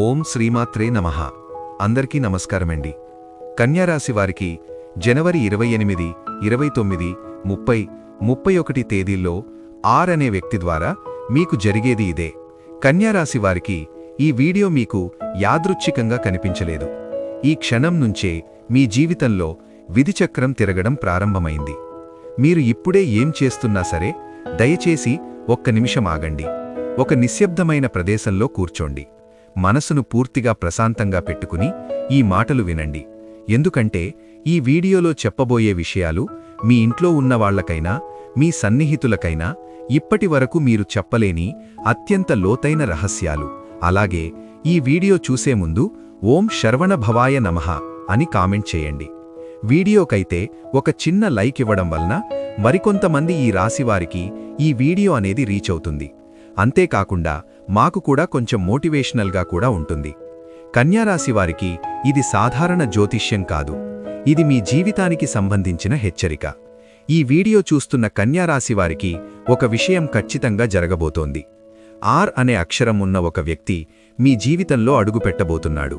ఓం శ్రీమాత్రే నమః. అందరికీ నమస్కారమండి. కన్యారాశి వారికి జనవరి ఇరవై ఎనిమిది ఇరవై తొమ్మిది ముప్పై ముప్పై ఒకటి తేదీల్లో ఆర్ అనే వ్యక్తి ద్వారా మీకు జరిగేది ఇదే. కన్యారాశి వారికి ఈ వీడియో మీకు యాదృచ్ఛికంగా కనిపించలేదు. ఈ క్షణం నుంచే మీ జీవితంలో విధిచక్రం తిరగడం ప్రారంభమైంది. మీరు ఇప్పుడే ఏం చేస్తున్నా సరే దయచేసి ఒక్క నిమిషం ఆగండి. ఒక నిశ్శబ్దమైన ప్రదేశంలో కూర్చోండి. మనసును పూర్తిగా ప్రశాంతంగా పెట్టుకుని ఈ మాటలు వినండి. ఎందుకంటే ఈ వీడియోలో చెప్పబోయే విషయాలు మీ ఇంట్లో ఉన్న వాళ్ళకైనా మీ సన్నిహితులకైనా ఇప్పటి వరకు మీరు చెప్పలేని అత్యంత లోతైన రహస్యాలు. అలాగే ఈ వీడియో చూసే ముందు ఓం శర్వణ భవాయ నమః అని కామెంట్ చేయండి. వీడియోకైతే ఒక చిన్న లైక్ ఇవ్వడం వలన మరికొంతమంది ఈ రాశివారికి ఈ వీడియో అనేది రీచ్ అవుతుంది. అంతేకాకుండా మాకు కూడా కొంచెం మోటివేషనల్గా కూడా ఉంటుంది. కన్యారాశి వారికి ఇది సాధారణ జ్యోతిష్యం కాదు. ఇది మీ జీవితానికి సంబంధించిన హెచ్చరిక. ఈ వీడియో చూస్తున్న కన్యారాశి వారికి ఒక విషయం ఖచ్చితంగా జరగబోతోంది. ఆర్ అనే అక్షరం ఉన్న ఒక వ్యక్తి మీ జీవితంలో అడుగుపెట్టబోతున్నాడు.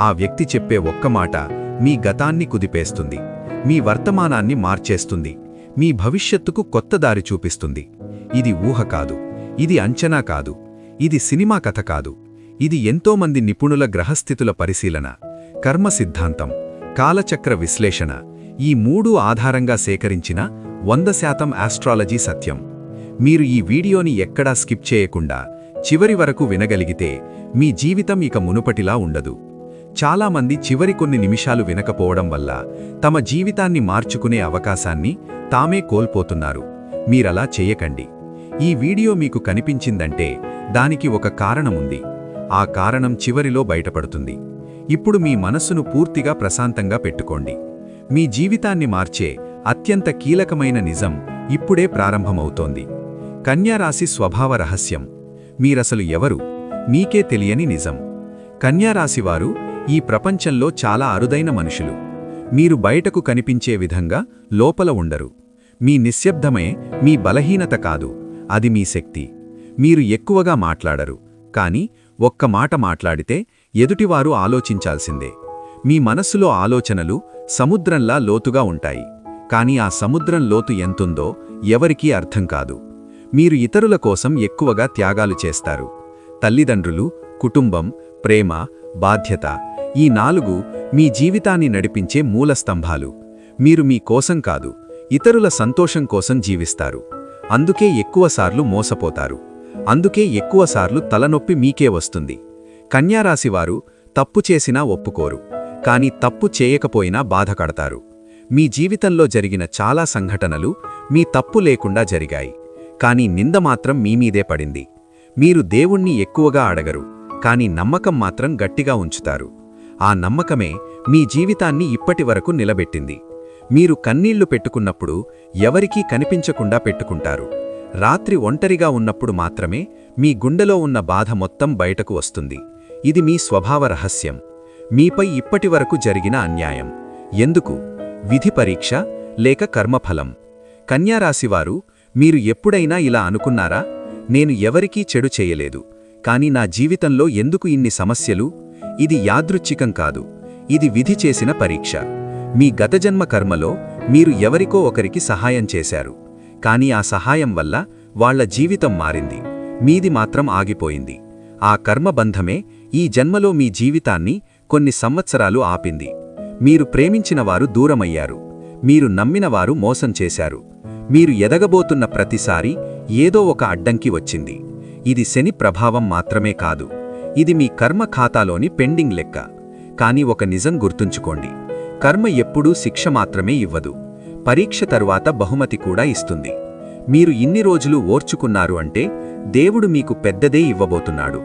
ఆ వ్యక్తి చెప్పే ఒక్క మాట మీ గతాన్ని కుదిపేస్తుంది. మీ వర్తమానాన్ని మార్చేస్తుంది. మీ భవిష్యత్తుకు కొత్త దారి చూపిస్తుంది. ఇది ఊహ కాదు. ఇది అంచనా కాదు. ఇది సినిమా కథ కాదు. ఇది ఎంతోమంది నిపుణుల గ్రహస్థితుల పరిశీలన కర్మ సిద్ధాంతం కాలచక్ర విశ్లేషణ ఈ మూడు ఆధారంగా సేకరించిన వంద శాతం ఆస్ట్రాలజీ సత్యం. మీరు ఈ వీడియోని ఎక్కడా స్కిప్ చేయకుండా చివరి వరకు వినగలిగితే మీ జీవితం ఇక మునుపటిలా ఉండదు. చాలామంది చివరి కొన్ని నిమిషాలు వినకపోవడం వల్ల తమ జీవితాన్ని మార్చుకునే అవకాశాన్ని తామే కోల్పోతున్నారు. మీరలా చేయకండి. ఈ వీడియో మీకు కనిపించిందంటే దానికి ఒక కారణముంది. ఆ కారణం చివరిలో బయటపడుతుంది. ఇప్పుడు మీ మనస్సును పూర్తిగా ప్రశాంతంగా పెట్టుకోండి. మీ జీవితాన్ని మార్చే అత్యంత కీలకమైన నిజం ఇప్పుడే ప్రారంభమవుతోంది. కన్యారాశి స్వభావ రహస్యం. మీరసలు ఎవరు? మీకే తెలియని నిజం. కన్యారాశివారు ఈ ప్రపంచంలో చాలా అరుదైన మనుషులు. మీరు బయటకు కనిపించే విధంగా లోపల ఉండరు. మీ నిశ్శబ్దమే మీ బలహీనత కాదు. అది మీ శక్తి. మీరు ఎక్కువగా మాట్లాడరు. కాని ఒక్క మాట మాట్లాడితే ఎదుటివారు ఆలోచించాల్సిందే. మీ మనస్సులో ఆలోచనలు సముద్రంలా లోతుగా ఉంటాయి. కాని ఆ సముద్రం లోతు ఎంతుందో ఎవరికీ అర్థం కాదు. మీరు ఇతరుల కోసం ఎక్కువగా త్యాగాలు చేస్తారు. తల్లిదండ్రులు కుటుంబం ప్రేమ బాధ్యత ఈ నాలుగు మీ జీవితాన్ని నడిపించే మూలస్తంభాలు మీరు మీ కోసం కాదు ఇతరుల సంతోషం కోసం జీవిస్తారు. అందుకే ఎక్కువసార్లు మోసపోతారు. అందుకే ఎక్కువసార్లు తలనొప్పి మీకే వస్తుంది. కన్యారాశివారు తప్పు చేసినా ఒప్పుకోరు. కాని తప్పు చేయకపోయినా బాధకడతారు మీ జీవితంలో జరిగిన చాలా సంఘటనలు మీ తప్పు లేకుండా జరిగాయి. కాని నింద మాత్రం మీమీదే పడింది. మీరు దేవుణ్ణి ఎక్కువగా అడగరు. కాని నమ్మకం మాత్రం గట్టిగా ఉంచుతారు. ఆ నమ్మకమే మీ జీవితాన్ని ఇప్పటివరకు నిలబెట్టింది. మీరు కన్నీళ్ళు పెట్టుకున్నప్పుడు ఎవరికీ కనిపించకుండా పెట్టుకుంటారు. రాత్రి ఒంటరిగా ఉన్నప్పుడు మాత్రమే మీ గుండెలో ఉన్న బాధ మొత్తం బయటకు వస్తుంది. ఇది మీ స్వభావ రహస్యం. మీపై ఇప్పటివరకు జరిగిన అన్యాయం. ఎందుకు? విధి పరీక్ష లేక కర్మఫలం? కన్యారాశివారు మీరు ఎప్పుడైనా ఇలా అనుకున్నారా? నేను ఎవరికీ చెడు చేయలేదు. కాని నా జీవితంలో ఎందుకు ఇన్ని సమస్యలు? ఇది యాదృచ్ఛికం కాదు. ఇది విధి చేసిన పరీక్ష. మీ గతజన్మ కర్మలో మీరు ఎవరికో ఒకరికి సహాయం చేశారు. కాని ఆ సహాయం వల్ల వాళ్ళ జీవితం మారింది. మీది మాత్రం ఆగిపోయింది. ఆ కర్మబంధమే ఈ జన్మలో మీ జీవితాన్ని కొన్ని సంవత్సరాలు ఆపింది. మీరు ప్రేమించినవారు దూరమయ్యారు. మీరు నమ్మినవారు మోసం చేశారు. మీరు ఎదగబోతున్న ప్రతిసారి ఏదో ఒక అడ్డంకి వచ్చింది. ఇది శని ప్రభావం మాత్రమే కాదు. ఇది మీ కర్మ ఖాతాలోని పెండింగ్ లెక్క. కాని ఒక నిజం గుర్తుంచుకోండి. కర్మ ఎప్పుడూ శిక్ష మాత్రమే ఇవ్వదు. పరీక్ష తరువాత బహుమతి కూడా ఇస్తుంది. మీరు ఇన్ని రోజులు ఓర్చుకున్నారు అంటే దేవుడు మీకు పెద్దదే ఇవ్వబోతున్నాడు.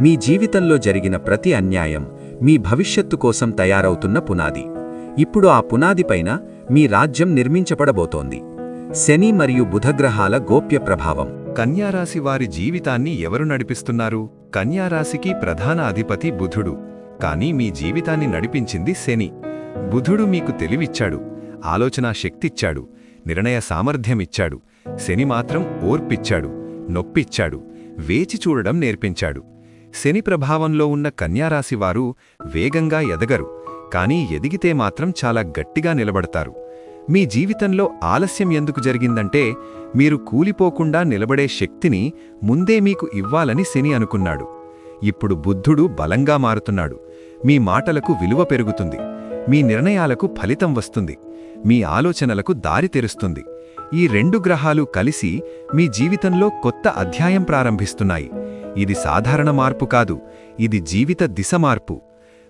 మీ జీవితంలో జరిగిన ప్రతి అన్యాయం మీ భవిష్యత్తు కోసం తయారవుతున్న పునాది. ఇప్పుడు ఆ పునాదిపైన మీ రాజ్యం నిర్మించబడబోతోంది. శని మరియు బుధగ్రహాల గోప్య ప్రభావం. కన్యారాశి వారి జీవితాన్ని ఎవరు నడిపిస్తున్నారు? కన్యారాశికి ప్రధాన అధిపతి బుధుడు. కానీ మీ జీవితాన్ని నడిపించింది శని. బుధుడు మీకు తెలివిచ్చాడు. ఆలోచనా శక్తిచ్చాడు. నిర్ణయ సామర్థ్యమిచ్చాడు. శని మాత్రం ఓర్పిచ్చాడు. నొప్పిచ్చాడు. వేచి చూడడం నేర్పించాడు. శని ప్రభావంలో ఉన్న కన్యారాశివారు వేగంగా ఎదగరు. కానీ ఎదిగితే మాత్రం చాలా గట్టిగా నిలబడతారు. మీ జీవితంలో ఆలస్యం ఎందుకు జరిగిందంటే మీరు కూలిపోకుండా నిలబడే శక్తిని ముందే మీకు ఇవ్వాలని శని అనుకున్నాడు. ఇప్పుడు బుద్ధుడు బలంగా మారుతున్నాడు. మీ మాటలకు విలువ పెరుగుతుంది. మీ నిర్ణయాలకు ఫలితం వస్తుంది. మీ ఆలోచనలకు దారి తెరుస్తుంది. ఈ రెండు గ్రహాలు కలిసి మీ జీవితంలో కొత్త అధ్యాయం ప్రారంభిస్తున్నాయి. ఇది సాధారణ మార్పు కాదు. ఇది జీవిత దిశ మార్పు.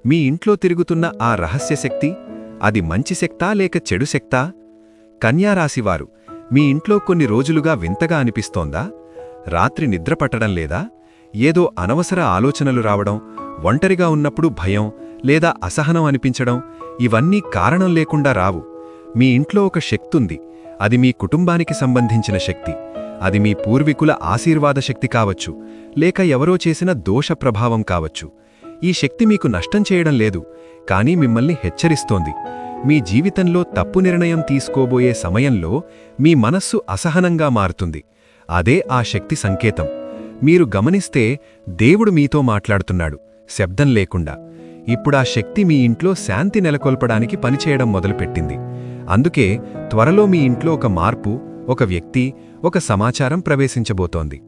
మీ ఇంట్లో తిరుగుతున్న ఆ రహస్య శక్తి అది మంచి శక్తా లేక చెడు శక్తా? కన్యారాశివారు మీ ఇంట్లో కొన్ని రోజులుగా వింతగా అనిపిస్తోందా? రాత్రి నిద్ర పట్టడం లేదా? ఏదో అనవసర ఆలోచనలు రావడం ఒంటరిగా ఉన్నప్పుడు భయం లేదా అసహనం అనిపించడం ఇవన్నీ కారణం లేకుండా రావు. మీ ఇంట్లో ఒక శక్తుంది. అది మీ కుటుంబానికి సంబంధించిన శక్తి. అది మీ పూర్వీకుల ఆశీర్వాద శక్తి కావచ్చు లేక ఎవరో చేసిన దోష ప్రభావం కావచ్చు. ఈ శక్తి మీకు నష్టం చేయడం లేదు కానీ మిమ్మల్ని హెచ్చరిస్తోంది. మీ జీవితంలో తప్పు నిర్ణయం తీసుకోబోయే సమయంలో మీ మనస్సు అసహనంగా మారుతుంది. అదే ఆ శక్తి సంకేతం. మీరు గమనిస్తే దేవుడు మీతో మాట్లాడుతున్నాడు. శబ్దం లేకుండా. ఇప్పుడా శక్తి మీ ఇంట్లో శాంతి నెలకొల్పడానికి పనిచేయడం మొదలుపెట్టింది. అందుకే త్వరలో మీ ఇంట్లో ఒక మార్పు ఒక వ్యక్తి ఒక సమాచారం ప్రవేశించబోతోంది.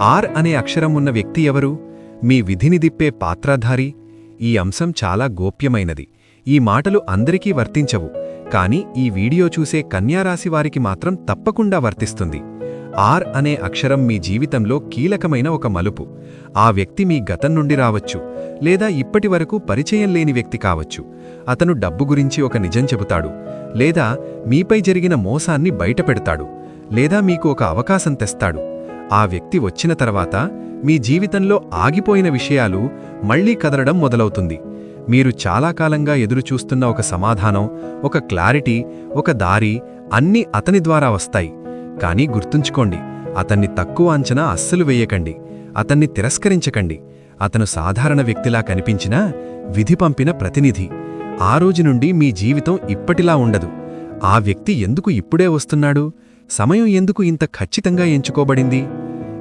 ఆర్ అనే అక్షరం ఉన్న వ్యక్తి ఎవరు? మీ విధిని దిప్పే పాత్రధారి? ఈ అంశం చాలా గోప్యమైనది. ఈ మాటలు అందరికీ వర్తించవు. కాని ఈ వీడియో చూసే కన్యారాశివారికి మాత్రం తప్పకుండా వర్తిస్తుంది. ఆర్ అనే అక్షరం మీ జీవితంలో కీలకమైన ఒక మలుపు. ఆ వ్యక్తి మీ గతం నుండి రావచ్చు లేదా ఇప్పటివరకు పరిచయం లేని వ్యక్తి కావచ్చు. అతను డబ్బు గురించి ఒక నిజం చెబుతాడు లేదా మీపై జరిగిన మోసాన్ని బయటపెడతాడు లేదా మీకు ఒక అవకాశం తెస్తాడు. ఆ వ్యక్తి వచ్చిన తర్వాత మీ జీవితంలో ఆగిపోయిన విషయాలు మళ్ళీ కదలడం మొదలవుతుంది. మీరు చాలా కాలంగా ఎదురుచూస్తున్న ఒక సమాధానం ఒక క్లారిటీ ఒక దారి అన్నీ అతని ద్వారా వస్తాయి. కానీ గుర్తుంచుకోండి అతన్ని తక్కువ అంచనా అస్సలు వేయకండి అతన్ని తిరస్కరించకండి. అతను సాధారణ వ్యక్తిలా కనిపించినా విధి పంపిన ప్రతినిధి. ఆ రోజు నుండి మీ జీవితం ఇప్పటిలా ఉండదు. ఆ వ్యక్తి ఎందుకు ఇప్పుడే వస్తున్నాడు? సమయం ఎందుకు ఇంత ఖచ్చితంగా ఎంచుకోబడింది?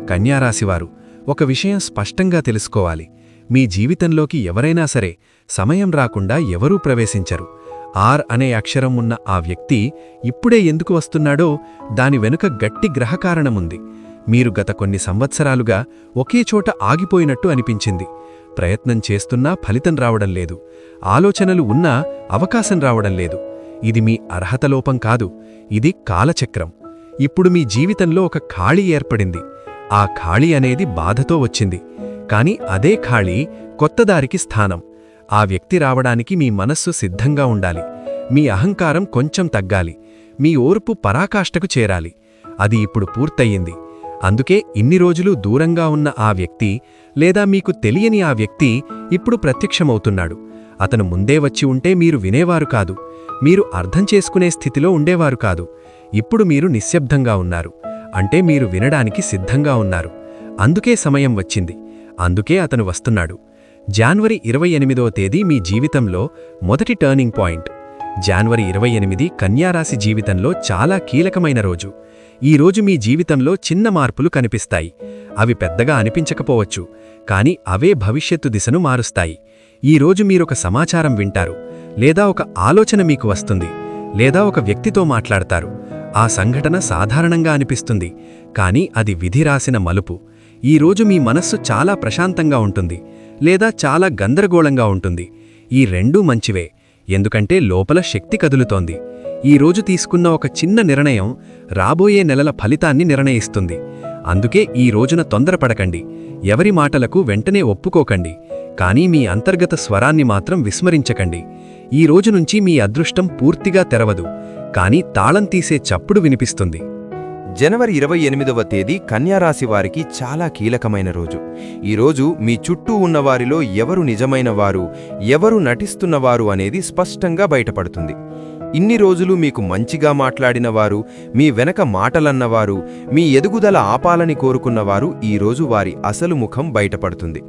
కన్యారాశివారు ఒక విషయం స్పష్టంగా తెలుసుకోవాలి. మీ జీవితంలోకి ఎవరైనా సరే సమయం రాకుండా ఎవరూ ప్రవేశించరు. ఆర్ అనే అక్షరం ఉన్న ఆ వ్యక్తి ఇప్పుడే ఎందుకు వస్తున్నాడో దాని వెనుక గట్టి గ్రహకారణముంది. మీరు గత కొన్ని సంవత్సరాలుగా ఒకే చోట ఆగిపోయినట్టు అనిపించింది. ప్రయత్నం చేస్తున్నా ఫలితం రావడం లేదు. ఆలోచనలు ఉన్నా అవకాశం రావడం లేదు. ఇది మీ అర్హతలోపం కాదు. ఇది కాలచక్రం. ఇప్పుడు మీ జీవితంలో ఒక ఖాళీ ఏర్పడింది. ఆ ఖాళీ అనేది బాధతో వచ్చింది. కాని అదే ఖాళీ కొత్తదారికి స్థానం. ఆ వ్యక్తి రావడానికి మీ మనస్సు సిద్ధంగా ఉండాలి. మీ అహంకారం కొంచెం తగ్గాలి. మీ ఓర్పు పరాకాష్ఠకు చేరాలి. అది ఇప్పుడు పూర్తయింది అందుకే ఇన్ని రోజులు దూరంగా ఉన్న ఆ వ్యక్తి లేదా మీకు తెలియని ఆ వ్యక్తి ఇప్పుడు ప్రత్యక్షమవుతున్నాడు. అతను ముందే వచ్చి ఉంటే మీరు వినేవారు కాదు. మీరు అర్థం చేసుకునే స్థితిలో ఉండేవారు కాదు. ఇప్పుడు మీరు నిశ్శబ్దంగా ఉన్నారు. అంటే మీరు వినడానికి సిద్ధంగా ఉన్నారు. అందుకే సమయం వచ్చింది. అందుకే అతను వస్తున్నాడు. జాన్వరి ఇరవై ఎనిమిదవ తేదీ మీ జీవితంలో మొదటి టర్నింగ్ పాయింట్ జాన్వరి ఇరవై ఎనిమిది కన్యారాశి జీవితంలో చాలా కీలకమైన రోజు. ఈ రోజు మీ జీవితంలో చిన్న మార్పులు కనిపిస్తాయి. అవి పెద్దగా అనిపించకపోవచ్చు కాని అవే భవిష్యత్తు దిశను మారుస్తాయి. ఈ రోజు మీరొక సమాచారం వింటారు లేదా ఒక ఆలోచన మీకు వస్తుంది లేదా ఒక వ్యక్తితో మాట్లాడతారు. ఆ సంఘటన సాధారణంగా అనిపిస్తుంది కాని అది విధి రాసిన మలుపు. ఈ రోజు మీ మనస్సు చాలా ప్రశాంతంగా ఉంటుంది. లేదా చాలా గందరగోళంగా ఉంటుంది. ఈ రెండూ మంచివే. ఎందుకంటే లోపల శక్తి కదులుతోంది. ఈ రోజు తీసుకున్న ఒక చిన్న నిర్ణయం రాబోయే నెలల ఫలితాన్ని నిర్ణయిస్తుంది. అందుకే ఈ రోజున తొందరపడకండి. ఎవరి మాటలకు వెంటనే ఒప్పుకోకండి. కానీ మీ అంతర్గత స్వరాన్ని మాత్రం విస్మరించకండి. ఈ రోజు నుంచి మీ అదృష్టం పూర్తిగా తెరవదు. కానీ తాళం తీసే చప్పుడు వినిపిస్తుంది. జనవరి ఇరవై ఎనిమిదవ తేదీ కన్యారాశి వారికి చాలా కీలకమైన రోజు. ఈరోజు మీ చుట్టూ ఉన్నవారిలో ఎవరు నిజమైన వారు ఎవరు నటిస్తున్నవారు అనేది స్పష్టంగా బయటపడుతుంది. ఇన్ని రోజులు మీకు మంచిగా మాట్లాడినవారు మీ వెనక మాటలన్నవారు మీ ఎదుగుదల ఆపాలని కోరుకున్నవారు ఈరోజు వారి అసలు ముఖం బయటపడుతుంది.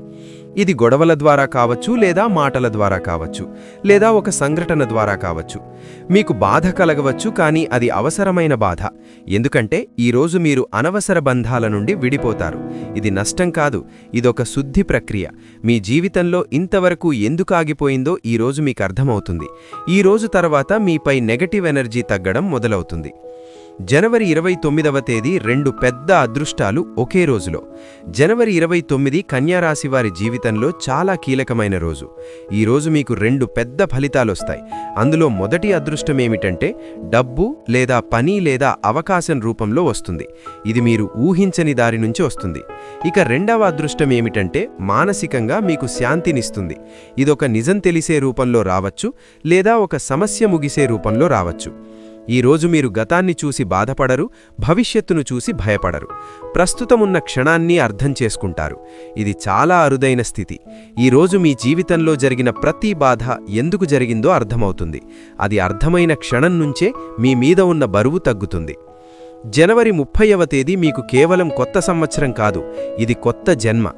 ఇది గొడవల ద్వారా కావచ్చు లేదా మాటల ద్వారా కావచ్చు లేదా ఒక సంఘటన ద్వారా కావచ్చు. మీకు బాధ కలగవచ్చు కానీ అది అవసరమైన బాధ. ఎందుకంటే ఈరోజు మీరు అనవసర బంధాల నుండి విడిపోతారు. ఇది నష్టం కాదు ఇదొక శుద్ధి ప్రక్రియ. మీ జీవితంలో ఇంతవరకు ఎందుకు ఆగిపోయిందో ఈరోజు మీకు అర్థమవుతుంది. ఈ రోజు తర్వాత మీపై నెగటివ్ ఎనర్జీ తగ్గడం మొదలవుతుంది. జనవరి ఇరవై తొమ్మిదవ తేదీ రెండు పెద్ద అదృష్టాలు ఒకే రోజులో. జనవరి ఇరవై తొమ్మిది కన్యారాశి వారి జీవితంలో చాలా కీలకమైన రోజు. ఈ రోజు మీకు రెండు పెద్ద ఫలితాలొస్తాయి. అందులో మొదటి అదృష్టం ఏమిటంటే డబ్బు లేదా పని లేదా అవకాశం రూపంలో వస్తుంది. ఇది మీరు ఊహించని దారి నుంచి వస్తుంది. ఇక రెండవ అదృష్టం ఏమిటంటే మానసికంగా మీకు శాంతినిస్తుంది. ఇదొక నిజం తెలిసే రూపంలో రావచ్చు లేదా ఒక సమస్య ముగిసే రూపంలో రావచ్చు. ఈ రోజు మీరు గతాన్ని చూసి బాధపడరు భవిష్యత్తును చూసి భయపడరు. ప్రస్తుతమున్న క్షణాన్ని అర్థం చేసుకుంటారు. ఇది చాలా అరుదైన స్థితి. ఈ రోజు మీ జీవితంలో జరిగిన ప్రతి బాధ ఎందుకు జరిగిందో అర్థమవుతుంది. అది అర్థమైన క్షణం నుంచే మీ మీద ఉన్న బరువు తగ్గుతుంది. జనవరి ముప్పైవ తేదీ మీకు కేవలం కొత్త సంవత్సరం కాదు ఇది కొత్త జన్మ.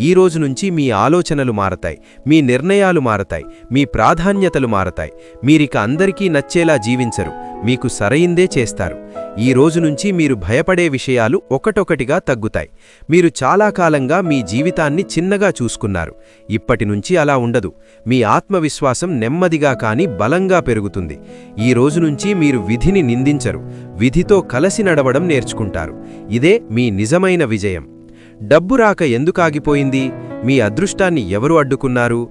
ఈ రోజు నుంచి మీ ఆలోచనలు మారతాయి మీ నిర్ణయాలు మారతాయి మీ ప్రాధాన్యతలు మారతాయి. మీరిక అందరికీ నచ్చేలా జీవించరు మీకు సరైందే చేస్తారు. ఈ రోజు నుంచి మీరు భయపడే విషయాలు ఒకటొకటిగా తగ్గుతాయి. మీరు చాలా కాలంగా మీ జీవితాన్ని చిన్నగా చూసుకున్నారు. ఇప్పటి నుంచి అలా ఉండదు. మీ ఆత్మవిశ్వాసం నెమ్మదిగా కాని బలంగా పెరుగుతుంది. ఈ రోజు నుంచి మీరు విధిని నిందించరు విధితో కలసి నడవడం నేర్చుకుంటారు. ఇదే మీ నిజమైన విజయం. డబ్బు రాక ఎందుకాగిపోయింది మీ అదృష్టాన్ని ఎవరు అడ్డుకున్నారు?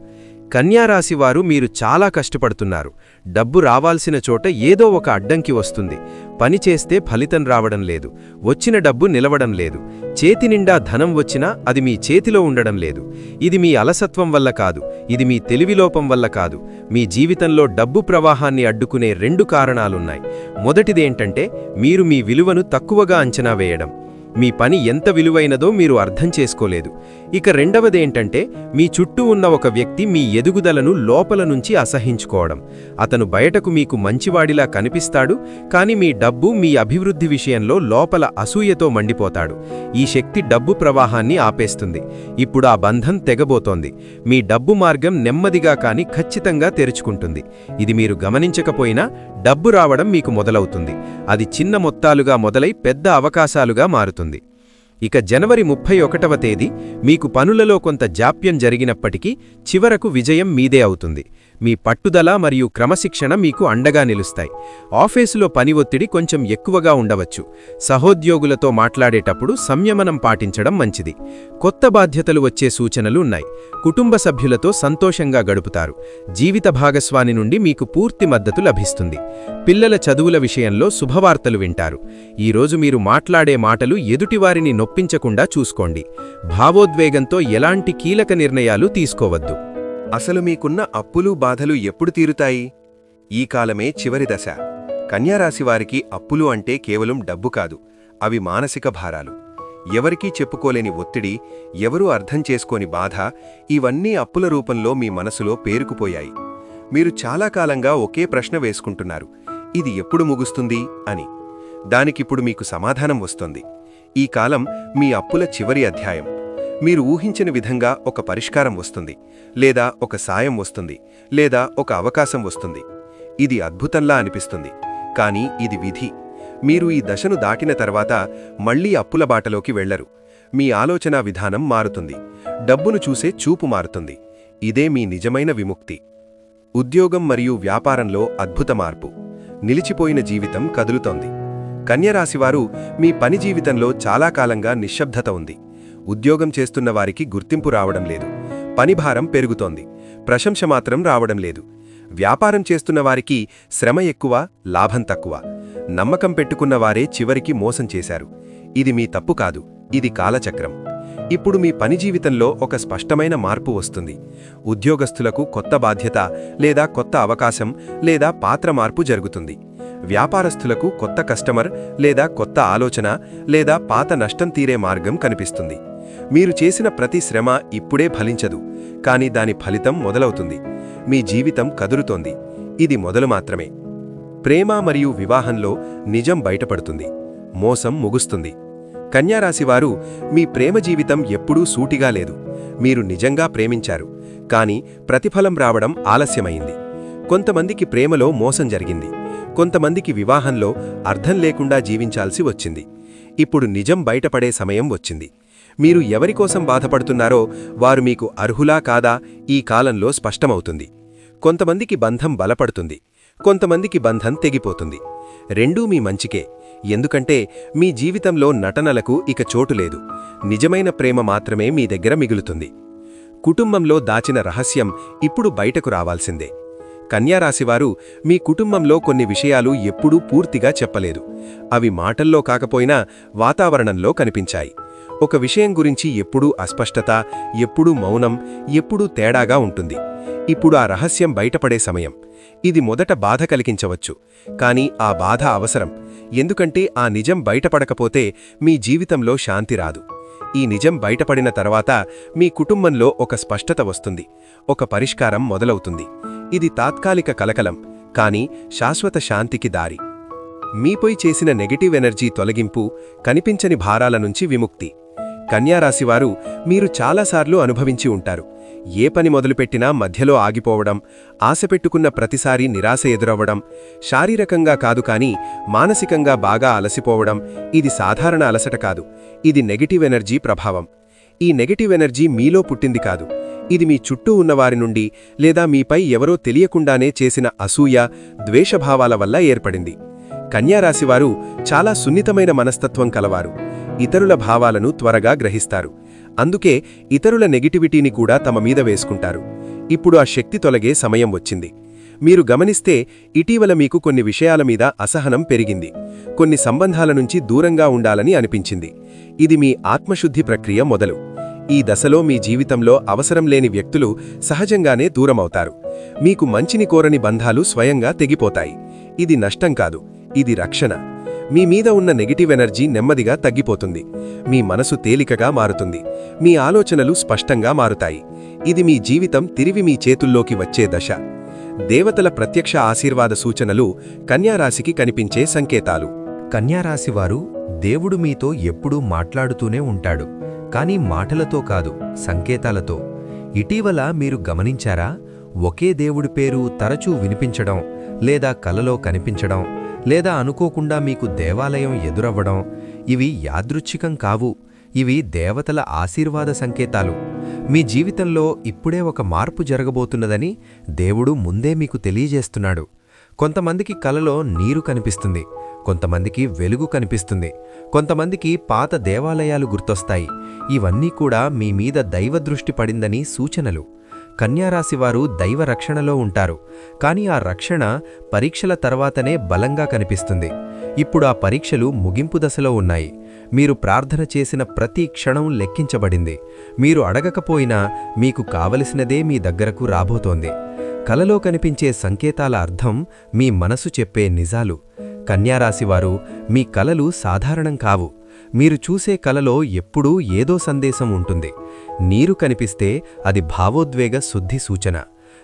కన్యారాశివారు మీరు చాలా కష్టపడుతున్నారు. డబ్బు రావాల్సిన చోట ఏదో ఒక అడ్డంకి వస్తుంది. పని చేస్తే ఫలితం రావడం లేదు. వచ్చిన డబ్బు నిలవడం లేదు. చేతి నిండా ధనం వచ్చినా అది మీ చేతిలో ఉండడం లేదు. ఇది మీ అలసత్వం వల్ల కాదు. ఇది మీ తెలివిలోపం వల్ల కాదు. మీ జీవితంలో డబ్బు ప్రవాహాన్ని అడ్డుకునే రెండు కారణాలున్నాయి. మొదటిదేంటంటే మీరు మీ విలువను తక్కువగా అంచనా వేయడం. మీ పని ఎంత విలువైనదో మీరు అర్థం చేసుకోలేదు. ఇక రెండవదేంటంటే మీ చుట్టూ ఉన్న ఒక వ్యక్తి మీ ఎదుగుదలను లోపల నుంచి అసహించుకోవడం. అతను బయటకు మీకు మంచివాడిలా కనిపిస్తాడు కాని మీ డబ్బు మీ అభివృద్ధి విషయంలో లోపల అసూయతో మండిపోతాడు. ఈ శక్తి డబ్బు ప్రవాహాన్ని ఆపేస్తుంది. ఇప్పుడు ఆ బంధం తెగబోతోంది. మీ డబ్బు మార్గం నెమ్మదిగా కాని ఖచ్చితంగా తెరుచుకుంటుంది. ఇది మీరు గమనించకపోయినా డబ్బు రావడం మీకు మొదలవుతుంది. అది చిన్న మొత్తాలుగా మొదలై పెద్ద అవకాశాలుగా మారుతుంది. ఇక జనవరి ముప్పై ఒకటవ తేదీ మీకు పనులలో కొంత జాప్యం జరిగినప్పటికీ చివరకు విజయం మీదే అవుతుంది. మీ పట్టుదల మరియు క్రమశిక్షణ మీకు అండగా నిలుస్తాయి. ఆఫీసులో పని ఒత్తిడి కొంచెం ఎక్కువగా ఉండవచ్చు. సహోద్యోగులతో మాట్లాడేటప్పుడు సంయమనం పాటించడం మంచిది. కొత్త బాధ్యతలు వచ్చే సూచనలు ఉన్నాయి. కుటుంబ సభ్యులతో సంతోషంగా గడుపుతారు. జీవిత భాగస్వాని నుండి మీకు పూర్తి మద్దతు లభిస్తుంది. పిల్లల చదువుల విషయంలో శుభవార్తలు వింటారు. ఈరోజు మీరు మాట్లాడే మాటలు ఎదుటివారిని నొప్పించకుండా చూసుకోండి. భావోద్వేగంతో ఎలాంటి కీలక నిర్ణయాలు తీసుకోవద్దు. అసలు మీకున్న అప్పులు బాధలు ఎప్పుడు తీరుతాయి? ఈ కాలమే చివరి దశ. కన్యారాశివారికి అప్పులు అంటే కేవలం డబ్బు కాదు అవి మానసిక భారాలు. ఎవరికీ చెప్పుకోలేని ఒత్తిడి ఎవరూ అర్థం చేసుకోని బాధ ఇవన్నీ అప్పుల రూపంలో మీ మనసులో పేరుకుపోయాయి. మీరు చాలా కాలంగా ఒకే ప్రశ్న వేసుకుంటున్నారు ఇది ఎప్పుడు ముగుస్తుంది అని. దానికిప్పుడు మీకు సమాధానం వస్తుంది. ఈ కాలం మీ అప్పుల చివరి అధ్యాయం. మీరు ఊహించిన విధంగా ఒక పరిష్కారం వస్తుంది లేదా ఒక సాయం వస్తుంది లేదా ఒక అవకాశం వస్తుంది. ఇది అద్భుతంలా అనిపిస్తుంది కానీ ఇది విధి. మీరు ఈ దశను దాటిన తర్వాత మళ్ళీ అప్పుల బాటలోకి వెళ్ళరు. మీ ఆలోచనా విధానం మారుతుంది. డబ్బును చూసే చూపు మారుతుంది. ఇదే మీ నిజమైన విముక్తి. ఉద్యోగం మరియు వ్యాపారంలో అద్భుత మార్పు. నిలిచిపోయిన జీవితం కదులుతోంది. కన్యరాశివారు మీ పని జీవితంలో చాలా కాలంగా నిశ్శబ్దత ఉంది. ఉద్యోగం చేస్తున్న వారికి గుర్తింపు రావడం లేదు. పనిభారం పెరుగుతోంది. ప్రశంస మాత్రం రావడం లేదు. వ్యాపారం చేస్తున్న వారికి శ్రమ ఎక్కువ లాభం తక్కువ. నమ్మకం పెట్టుకున్న వారే చివరికి మోసం చేశారు. ఇది మీ తప్పు కాదు. ఇది కాలచక్రం. ఇప్పుడు మీ పని జీవితంలో ఒక స్పష్టమైన మార్పు వస్తుంది. ఉద్యోగస్తులకు కొత్త బాధ్యత లేదా కొత్త అవకాశం లేదా పాత్ర మార్పు జరుగుతుంది. వ్యాపారస్తులకు కొత్త కస్టమర్ లేదా కొత్త ఆలోచన లేదా పాత నష్టం తీరే మార్గం కనిపిస్తుంది. మీరు చేసిన ప్రతి శ్రమ ఇప్పుడే ఫలించదు కాని దాని ఫలితం మొదలవుతుంది. మీ జీవితం కదురుతోంది ఇది మొదలు మాత్రమే. ప్రేమ మరియు వివాహంలో నిజం బయటపడుతుంది. మోసం ముగుస్తుంది. కన్యారాశివారు మీ ప్రేమ జీవితం ఎప్పుడూ సూటిగా లేదు. మీరు నిజంగా ప్రేమించారు కాని ప్రతిఫలం రావడం ఆలస్యమైంది. కొంతమందికి ప్రేమలో మోసం జరిగింది. కొంతమందికి వివాహంలో అర్థం లేకుండా జీవించాల్సి వచ్చింది. ఇప్పుడు నిజం బయటపడే సమయం వచ్చింది. మీరు ఎవరికోసం బాధపడుతున్నారో వారు మీకు అర్హులా కాదా ఈ కాలంలో స్పష్టమవుతుంది. కొంతమందికి బంధం బలపడుతుంది. కొంతమందికి బంధం తెగిపోతుంది. రెండూ మీ మంచికే. ఎందుకంటే మీ జీవితంలో నటనలకు ఇక చోటు లేదు. నిజమైన ప్రేమ మాత్రమే మీ దగ్గర మిగులుతుంది. కుటుంబంలో దాచిన రహస్యం ఇప్పుడు బయటకు రావాల్సిందే. కన్యారాశివారు మీ కుటుంబంలో కొన్ని విషయాలు ఎప్పుడూ పూర్తిగా చెప్పలేదు. అవి మాటల్లో కాకపోయినా వాతావరణంలో కనిపించాయి. ఒక విషయం గురించి ఎప్పుడూ అస్పష్టత ఎప్పుడూ మౌనం ఎప్పుడూ తేడాగా ఉంటుంది. ఇప్పుడు ఆ రహస్యం బయటపడే సమయం. ఇది మొదట బాధ కలిగించవచ్చు. కానీ ఆ బాధ అవసరం. ఎందుకంటే ఆ నిజం బయటపడకపోతే మీ జీవితంలో శాంతి రాదు. ఈ నిజం బయటపడిన తర్వాత మీ కుటుంబంలో ఒక స్పష్టత వస్తుంది. ఒక పరిష్కారం మొదలవుతుంది. ఇది తాత్కాలిక కలకలం కానీ శాశ్వత శాంతికి దారి. మీపై చేసిన నెగటివ్ ఎనర్జీ తొలగింపు కనిపించని భారాల నుంచి విముక్తి. కన్యారాశివారు మీరు చాలాసార్లు అనుభవించి ఉంటారు. ఏ పని మొదలుపెట్టినా మధ్యలో ఆగిపోవడం ఆశపెట్టుకున్న ప్రతిసారి నిరాశ ఎదురవ్వడం శారీరకంగా కాదు కాని మానసికంగా బాగా అలసిపోవడం ఇది సాధారణ అలసట కాదు. ఇది నెగిటివ్ ఎనర్జీ ప్రభావం. ఈ నెగిటివ్ ఎనర్జీ మీలో పుట్టింది కాదు. ఇది మీ చుట్టూ ఉన్నవారి నుండి లేదా మీపై ఎవరో తెలియకుండానే చేసిన అసూయ ద్వేషభావాల వల్ల ఏర్పడింది. కన్యారాశివారు చాలా సున్నితమైన మనస్తత్వం కలవారు. ఇతరుల భావాలను త్వరగా గ్రహిస్తారు. అందుకే ఇతరుల నెగిటివిటీని కూడా తమ మీద వేసుకుంటారు. ఇప్పుడు ఆ శక్తి తొలగే సమయం వచ్చింది. మీరు గమనిస్తే ఇటీవల మీకు కొన్ని విషయాల మీద అసహనం పెరిగింది. కొన్ని సంబంధాల నుంచి దూరంగా ఉండాలని అనిపించింది. ఇది మీ ఆత్మశుద్ధి ప్రక్రియ మొదలు. ఈ దశలో మీ జీవితంలో అవసరం లేని వ్యక్తులు సహజంగానే దూరమవుతారు. మీకు మంచిని కోరని బంధాలు స్వయంగా తెగిపోతాయి. ఇది నష్టం కాదు. ఇది రక్షణ. మీ మీద ఉన్న నెగిటివ్ ఎనర్జీ నెమ్మదిగా తగ్గిపోతుంది. మీ మనసు తేలికగా మారుతుంది. మీ ఆలోచనలు స్పష్టంగా మారుతాయి. ఇది మీ జీవితం తిరిగి మీ చేతుల్లోకి వచ్చే దశ. దేవతల ప్రత్యక్ష ఆశీర్వాద సూచనలు కన్యారాశికి కనిపించే సంకేతాలు. కన్యారాశివారు దేవుడు మీతో ఎప్పుడూ మాట్లాడుతూనే ఉంటాడు. కానీ మాటలతో కాదు సంకేతాలతో. ఇటీవల మీరు గమనించారా? ఒకే దేవుడి పేరు తరచూ వినిపించడం లేదా కలలో కనిపించడం లేదా అనుకోకుండా మీకు దేవాలయం ఎదురవ్వడం ఇవి యాదృచ్ఛికం కావు. ఇవి దేవతల ఆశీర్వాద సంకేతాలు. మీ జీవితంలో ఇప్పుడే ఒక మార్పు జరగబోతున్నదని దేవుడు ముందే మీకు తెలియజేస్తున్నాడు. కొంతమందికి కలలో నీరు కనిపిస్తుంది. కొంతమందికి వెలుగు కనిపిస్తుంది. కొంతమందికి పాత దేవాలయాలు గుర్తొస్తాయి. ఇవన్నీ కూడా మీ మీద దైవదృష్టి పడిందని సూచనలు. కన్యారాశివారు దైవ రక్షణలో ఉంటారు. కానీ ఆ రక్షణ పరీక్షల తర్వాతనే బలంగా కనిపిస్తుంది. ఇప్పుడు ఆ పరీక్షలు ముగింపు దశలో ఉన్నాయి. మీరు ప్రార్థన చేసిన ప్రతి క్షణం లెక్కించబడింది. మీరు అడగకపోయినా మీకు కావలసినదే మీ దగ్గరకు రాబోతోంది. కలలో కనిపించే సంకేతాల అర్థం మీ మనసు చెప్పే నిజాలు. కన్యారాశివారు మీ కలలు సాధారణం కావు. మీరు చూసే కలలో ఎప్పుడూ ఏదో సందేశం ఉంటుంది. నీరు కనిపిస్తే అది భావోద్వేగ శుద్ధి సూచన.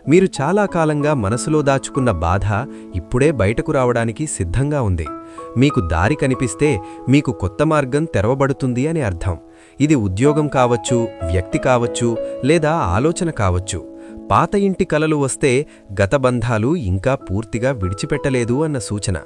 మీరు చాలా కాలంగా మనసులో దాచుకున్న బాధ ఇప్పుడే బయటకు రావడానికి సిద్ధంగా ఉంది. మీకు దారి కనిపిస్తే మీకు కొత్త మార్గం తెరవబడుతుంది అని అర్థం. ఇది ఉద్యోగం కావచ్చు వ్యక్తి కావచ్చు లేదా ఆలోచన కావచ్చు. పాత ఇంటి కలలు వస్తే గత బంధాలు ఇంకా పూర్తిగా విడిచిపెట్టలేదు అన్న సూచన.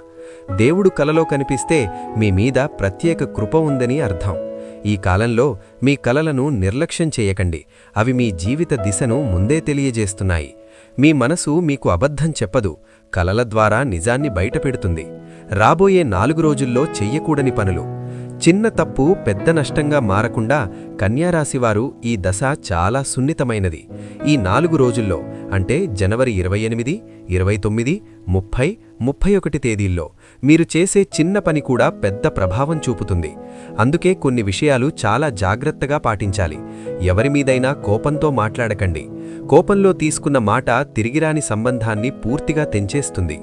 దేవుడు కలలో కనిపిస్తే మీ మీద ప్రత్యేక కృప ఉందని అర్థం. ఈ కాలంలో మీ కలలను నిర్లక్ష్యం చేయకండి. అవి మీ జీవిత దిశను ముందే తెలియజేస్తున్నాయి. మీ మనసు మీకు అబద్ధం చెప్పదు. కలల ద్వారా నిజాన్ని బయటపెడుతుంది. రాబోయే నాలుగు రోజుల్లో చెయ్యకూడని పనులు. చిన్న తప్పు పెద్ద నష్టంగా మారకుండా కన్యారాశివారు ఈ దశ చాలా సున్నితమైనది. ఈ నాలుగు రోజుల్లో అంటే జనవరి ఇరవై ఎనిమిది ఇరవై తొమ్మిది ముప్పై ముప్పై ఒకటి తేదీల్లో మీరు చేసే చిన్న పని కూడా పెద్ద ప్రభావం చూపుతుంది. అందుకే కొన్ని విషయాలు చాలా జాగ్రత్తగా పాటించాలి. ఎవరిమీదైనా కోపంతో మాట్లాడకండి. కోపంలో తీసుకున్న మాట తిరిగిరాని సంబంధాన్ని పూర్తిగా తెంచేస్తుంది.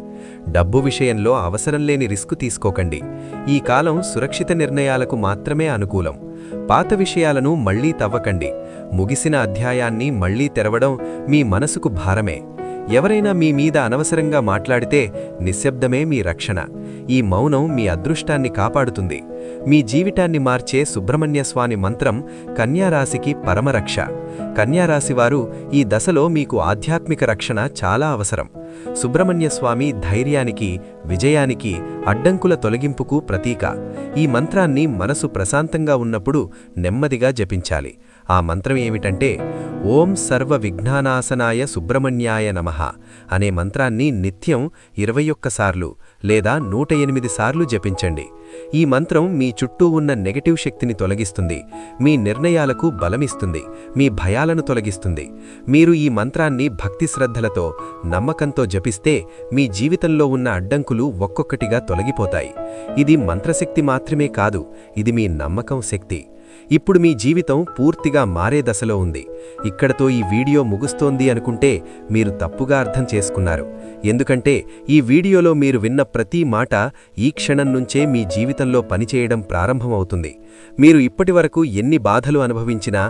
డబ్బు విషయంలో అవసరం లేని రిస్క్ తీసుకోకండి. ఈ కాలం సురక్షిత నిర్ణయాలకు మాత్రమే అనుకూలం. పాత విషయాలను మళ్ళీ తవ్వకండి. ముగిసిన అధ్యాయాన్ని మళ్ళీ తెరవడం మీ మనసుకు భారమే. ఎవరైనా మీ మీద అనవసరంగా మాట్లాడితే నిశ్శబ్దమే మీ రక్షణ. ఈ మౌనం మీ అదృష్టాన్ని కాపాడుతుంది. మీ జీవితాన్ని మార్చే సుబ్రహ్మణ్య స్వామి మంత్రం కన్యారాశికి పరమరక్ష. కన్యారాశివారు ఈ దశలో మీకు ఆధ్యాత్మిక రక్షణ చాలా అవసరం. సుబ్రహ్మణ్యస్వామి ధైర్యానికి విజయానికి అడ్డంకుల తొలగింపుకు ప్రతీక. ఈ మంత్రాన్ని మనసు ప్రశాంతంగా ఉన్నప్పుడు నెమ్మదిగా జపించాలి. ఆ మంత్రం ఏమిటంటే ఓం సర్వ విఘ్నానాశనాయ సుబ్రహ్మణ్యాయ నమః అనే మంత్రాన్ని నిత్యం ఇరవై ఒక్కసార్లు లేదా నూట ఎనిమిది సార్లు జపించండి. ఈ మంత్రం మీ చుట్టూ ఉన్న నెగటివ్ శక్తిని తొలగిస్తుంది మీ నిర్ణయాలకు బలమిస్తుంది మీ భయాలను తొలగిస్తుంది. మీరు ఈ మంత్రాన్ని భక్తి శ్రద్ధలతో నమ్మకంతో జపిస్తే మీ జీవితంలో ఉన్న అడ్డంకులు ఒక్కొక్కటిగా తొలగిపోతాయి. ఇది మంత్రశక్తి మాత్రమే కాదు ఇది మీ నమ్మకం శక్తి. ఇప్పుడు మీ జీవితం పూర్తిగా మారే దశలో ఉంది. ఇక్కడతో ఈ వీడియో ముగుస్తోంది అనుకుంటే మీరు తప్పుగా అర్థం చేసుకున్నారు. ఎందుకంటే ఈ వీడియోలో మీరు విన్న ప్రతి మాట ఈ క్షణం నుంచే మీ జీవితంలో పనిచేయడం ప్రారంభమవుతుంది. మీరు ఇప్పటివరకు ఎన్ని బాధలు అనుభవించినా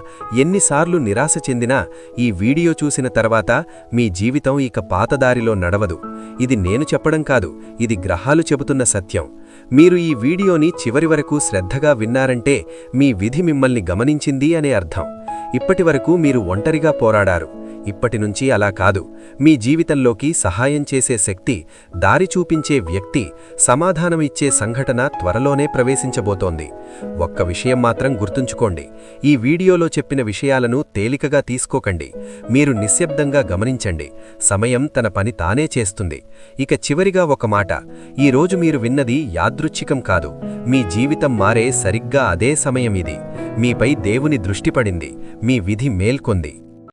ఎన్నిసార్లు నిరాశ చెందినా ఈ వీడియో చూసిన తర్వాత మీ జీవితం ఇక పాతదారిలో నడవదు. ఇది నేను చెప్పడం కాదు ఇది గ్రహాలు చెబుతున్న సత్యం. మీరు ఈ వీడియోని చివరి వరకు శ్రద్ధగా విన్నారంటే మీ విధి మిమ్మల్ని గమనించింది అనే అర్థం. ఇప్పటివరకు మీరు ఒంటరిగా పోరాడారు. ఇప్పటినుంచి అలా కాదు. మీ జీవితంలోకి సహాయం చేసే శక్తి దారి చూపించే వ్యక్తి సమాధానమిచ్చే సంఘటన త్వరలోనే ప్రవేశించబోతోంది. ఒక్క విషయం మాత్రం గుర్తుంచుకోండి. ఈ వీడియోలో చెప్పిన విషయాలను తేలికగా తీసుకోకండి. మీరు నిశ్శబ్దంగా గమనించండి. సమయం తన పని తానే చేస్తుంది. ఇక చివరిగా ఒక మాట. ఈరోజు మీరు విన్నది యాదృచ్ఛికం కాదు. మీ జీవితం మారే సరిగ్గా అదే సమయం ఇది. మీపై దేవుని దృష్టి పడింది. మీ విధి మేల్కొంది.